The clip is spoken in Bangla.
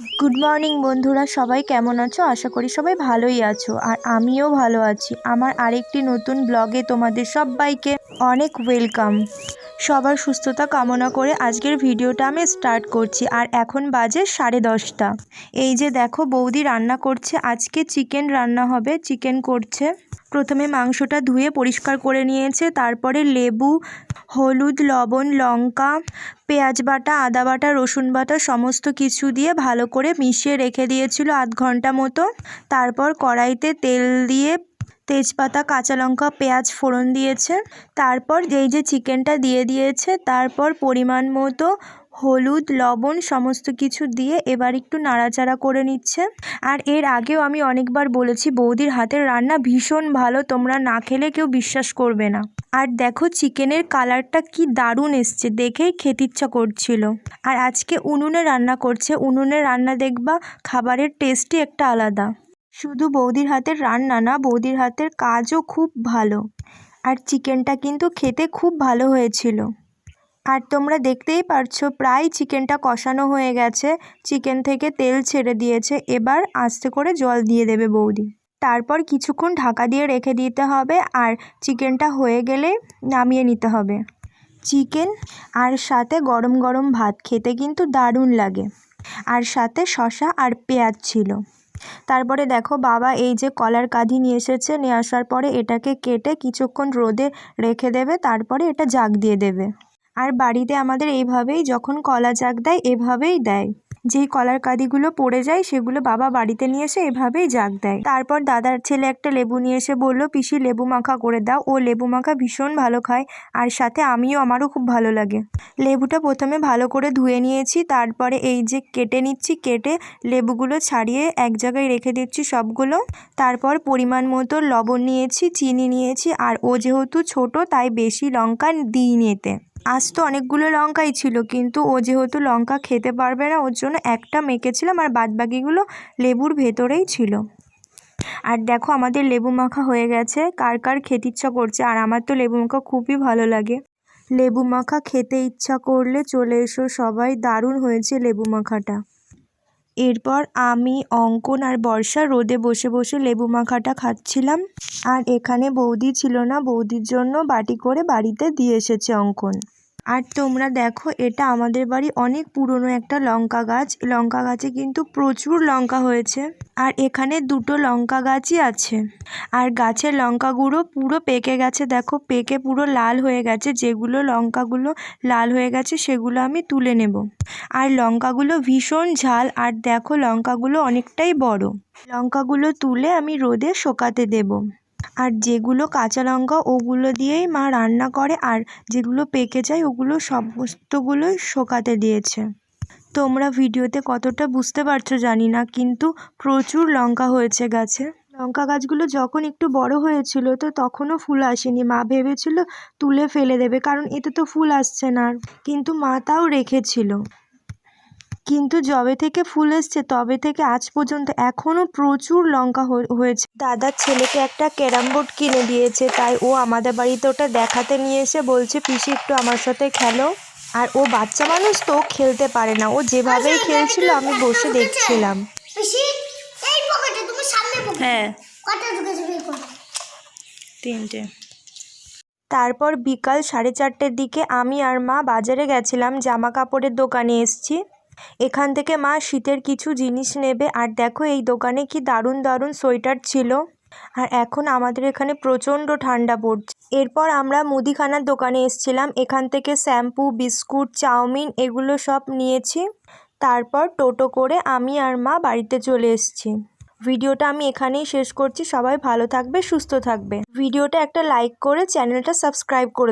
গুড মর্নিং বন্ধুরা। সবাই কেমন আছো? আশা করি সবাই ভালোই আছো, আর আমিও ভালো আছি। আমার আরেকটি নতুন ব্লগে তোমাদের সবাইকে অনেক ওয়েলকাম সবার সুস্থতা কামনা করে আজকের ভিডিওটা আমি স্টার্ট করছি, আর এখন বাজে সাড়ে দশটা। এই যে দেখো, বৌদি রান্না করছে। আজকে চিকেন রান্না হবে। চিকেন করছে। প্রথমে মাংসটা ধুয়ে পরিষ্কার করে নিয়েছে, তারপরে লেবু, হলুদ, লবণ, লঙ্কা, পেঁয়াজ বাটা, আদা বাটা, রসুন বাটা সমস্ত কিছু দিয়ে ভালো করে মিশিয়ে রেখে দিয়েছিল আধ ঘণ্টা মতো। তারপর কড়াইতে তেল দিয়ে তেজপাতা, কাঁচা লঙ্কা, পেঁয়াজ ফোড়ন দিয়েছে। তারপর যেই যে চিকেনটা দিয়ে দিয়েছে, তারপর পরিমাণ মতো হলুদ, লবণ সমস্ত কিছু দিয়ে এবার একটু নাড়াচাড়া করে নিচ্ছে। আর এর আগেও আমি অনেকবার বলেছি, বৌদির হাতের রান্না ভীষণ ভালো, তোমরা না খেলে কেউ বিশ্বাস করবে না। আর দেখো চিকেনের কালারটা কি দারুণ এসছে দেখেই খেতে ইচ্ছা করছিল। আর আজকে উনুনে রান্না করছে, উনুনে রান্না দেখবা, খাবারের টেস্টই একটা আলাদা। শুধু বৌদির হাতের রান্না না, বৌদির হাতের কাজও খুব ভালো। আর চিকেনটা কিন্তু খেতে খুব ভালো হয়েছিল। আর তোমরা দেখতেই পারছ, প্রায় চিকেনটা কষানো হয়ে গেছে। চিকেন থেকে তেল ছেড়ে দিয়েছে। এবার আস্তে করে জল দিয়ে দেবে বৌদি। তারপর কিছুক্ষণ ঢাকা দিয়ে রেখে দিতে হবে আর চিকেনটা হয়ে গেলে নামিয়ে নিতে হবে। চিকেন আর সাথে গরম গরম ভাত খেতে কিন্তু দারুণ লাগে। আর সাথে শশা আর পেঁয়াজ ছিল। তারপরে দেখো বাবা এই যে কলার কাঁধি নিয়ে এসেছে, নিয়ে আসার পরে এটাকে কেটে কিছুক্ষণ রোদে রেখে দেবে, তারপরে এটা জাগ দিয়ে দেবে। আর বাড়িতে আমাদের এইভাবেই যখন কলা জাগ দেয়, এভাবেই দেয়। যেই কলার কাদিগুলো পড়ে যায়, সেগুলো বাবা বাড়িতে নিয়ে এসে এভাবেই জাগ দেয়। তারপর দাদার ছেলে একটা লেবু নিয়ে এসে বলল, পিসি, লেবু মাখা করে দাও। ও লেবু মাখা ভীষণ ভালো খায় আর সাথে আমিও, আমারও খুব ভালো লাগে। লেবুটা প্রথমে ভালো করে ধুয়ে নিয়েছি। তারপরে এই যে কেটে নিচ্ছি, কেটে লেবুগুলো ছাড়িয়ে এক জায়গায় রেখে দিচ্ছি সবগুলো। তারপর পরিমাণ মতো লবণ নিয়েছি, চিনি নিয়েছি আর ও যেহেতু ছোট, তাই বেশি লঙ্কা দিই এতে। আজ তো অনেকগুলো লঙ্কাই ছিল, কিন্তু ও যেহেতু লঙ্কা খেতে পারবে না, ওর জন্য একটা মেখেছিলাম আর বাদবাকিগুলো লেবুর ভেতরেই ছিল। আর দেখো আমাদের লেবু মাখা হয়ে গেছে, কার কার খেতে ইচ্ছা করছে, আর আমার তো লেবু মাখা খুবই ভালো লাগে। লেবু মাখা খেতে ইচ্ছা করলে চলে এসো সবাই, দারুণ হয়েছে লেবু মাখাটা। এরপর আমি, অঙ্কন আর বর্ষা রোদে বসে বসে লেবু মাখাটা খাচ্ছিলাম। আর এখানে বৌদি ছিল না, বৌদির জন্য বাটি করে বাড়িতে দিয়ে এসেছে অঙ্কন। আর তোমরা দেখো, এটা আমাদের বাড়ি অনেক পুরনো একটা লঙ্কা গাছ। লঙ্কা গাছে কিন্তু প্রচুর লঙ্কা হয়েছে। আর এখানে দুটো লঙ্কা গাছই আছে। আর গাছের লঙ্কা গুঁড়ো পুরো পেকে গেছে। দেখো, পেকে পুরো লাল হয়ে গেছে। যেগুলো লঙ্কাগুলো লাল হয়ে গেছে, সেগুলো আমি তুলে নেব। আর লঙ্কাগুলো ভীষণ ঝাল। আর দেখো, লঙ্কাগুলো অনেকটাই বড়। লঙ্কাগুলো তুলে আমি রোদে শোকাতে দেব। আর যেগুলো কাঁচা লঙ্কা, ওগুলো দিয়েই মা রান্না করে আর যেগুলো পেকে যায়, ওগুলো সমস্তগুলোই শোকাতে দিয়েছে। তোমরা ভিডিওতে কতটা বুঝতে পারছ জানি না, কিন্তু প্রচুর লঙ্কা হয়েছে গাছে। লঙ্কা গাছগুলো যখন একটু বড় হয়েছিল তো তখনও ফুল আসেনি। মা ভেবেছিল তুলে ফেলে দেবে, কারণ এতে তো ফুল আসছে না। কিন্তু মা তাও রেখেছিল। কিন্তু যবে থেকে ফুল এসছে তবে থেকে আজ পর্যন্ত এখনও প্রচুর লঙ্কা হয়ে- হয়েছে। দাদার ছেলেকে একটা ক্যারাম বোর্ড কিনে দিয়েছে তাই ও আমাদের বাড়িতে ওটা দেখাতে নিয়ে এসে বলছে পিসি একটু আমার সাথে খেলো। আর ও বাচ্চা মানুষ তো খেলতে পারে না। ও যেভাবেই খেলছিল আমি বসে দেখছিলাম। হ্যাঁ। তিনটে। তারপর বিকাল সাড়ে চারটের দিকে আমি আর মা বাজারে গেছিলাম জামা কাপড়ের দোকানে এসছি। এখান থেকে মা শীতের কিছু জিনিস নেবে। আর দেখো, এই দোকানে কি দারুণ দারুণ সোয়েটার ছিল। আর এখন আমাদের এখানে প্রচণ্ড ঠান্ডা পড়ছে। এরপর আমরা মুদিখানার দোকানে এসছিলাম। এখান থেকে শ্যাম্পু, বিস্কুট, চাউমিন এগুলো সব নিয়েছি। তারপর টোটো করে আমি আর মা বাড়িতে চলে এসেছি। ভিডিওটা আমি এখানেই শেষ করছি। সবাই ভালো থাকবে, সুস্থ থাকবে। ভিডিওটা একটা লাইক করে চ্যানেলটা সাবস্ক্রাইব করে